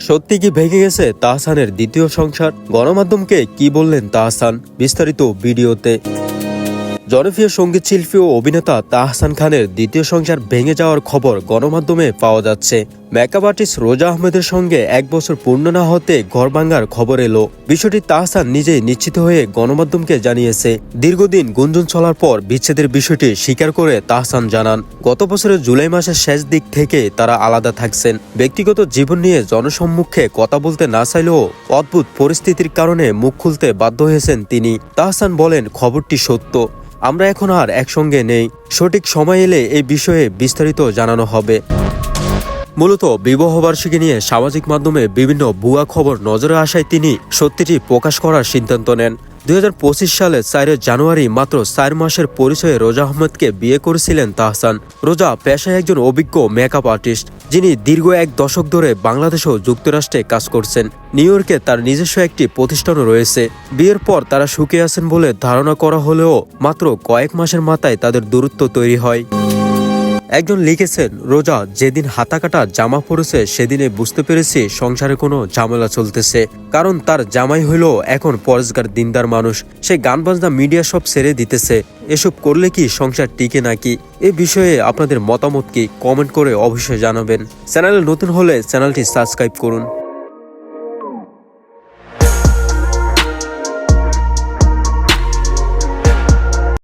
সত্যি কি ভেঙে গেছে তাহসানের দ্বিতীয় সংসার? গণমাধ্যমকে কি বললেন তাহসান? বিস্তারিত ভিডিওতে। জনপ্রিয় সংগীত শিল্পী ও অভিনেতা তাহসান খানের দ্বিতীয় সংসার ভেঙে যাওয়ার খবর গণমাধ্যমে পাওয়া যাচ্ছে। মেকআপ আর্টিস্ট রোজা আহমেদের সঙ্গে এক বছর পূর্ণ না হতে ঘর ভাঙার খবর এলো। বিষয়টি তাহসান নিজেই নিশ্চিত হয়ে গণমাধ্যমকে জানিয়েছে। দীর্ঘদিন গুঞ্জন চলার পর বিচ্ছেদের বিষয়টি স্বীকার করে তাহসান জানান, গত বছরের জুলাই মাসের শেষ দিক থেকে তারা আলাদা থাকছেন। ব্যক্তিগত জীবন নিয়ে জনসম্মুখে কথা বলতে না চাইলেও অদ্ভুত পরিস্থিতির কারণে মুখ খুলতে বাধ্য হয়েছেন তিনি। তাহসান বলেন, খবরটি সত্য। আমরা এখন আর একসঙ্গে নেই। সঠিক সময় এলে এই বিষয়ে বিস্তারিত জানানো হবে। মূলত বিবাহবার্ষিকী নিয়ে সামাজিক মাধ্যমে বিভিন্ন ভুয়া খবর নজরে আসায় তিনি সত্যিটি প্রকাশ করার সিদ্ধান্ত নেন। দু হাজার পঁচিশ সালে চার জানুয়ারি মাত্র চার মাসের পরিচয়ে রোজা আহমেদকে বিয়ে করেছিলেন তাহসান। রোজা পেশায় একজন অভিজ্ঞ মেকআপ আর্টিস্ট যিনি দীর্ঘ এক দশক ধরে বাংলাদেশ ও যুক্তরাষ্ট্রে কাজ করছেন। নিউ ইয়র্কে তার নিজস্ব একটি প্রতিষ্ঠানও রয়েছে। বিয়ের পর তারা সুখে আছেন বলে ধারণা করা হলেও মাত্র কয়েক মাসের মাথায় তাদের দূরত্ব তৈরি হয়। একজন লিখেছেন রোজা যেদিন হাতা কাটা জামা পরেছে, সেদিনে বুঝতে পেরেছি সংসারে কোনো ঝামেলা চলতেছে। কারণ তার জামাই হইল এখন পরেশগার দিনদার মানুষ। সে গান বাজনা মিডিয়া সব ছেড়ে দিতেছে। এসব করলে কি সংসার টিকে নাকি? এ বিষয়ে আপনাদের মতামত কি? কমেন্ট করে অবশ্যই জানাবেন। চ্যানেলে নতুন হলে চ্যানেলটি সাবস্ক্রাইব করুন।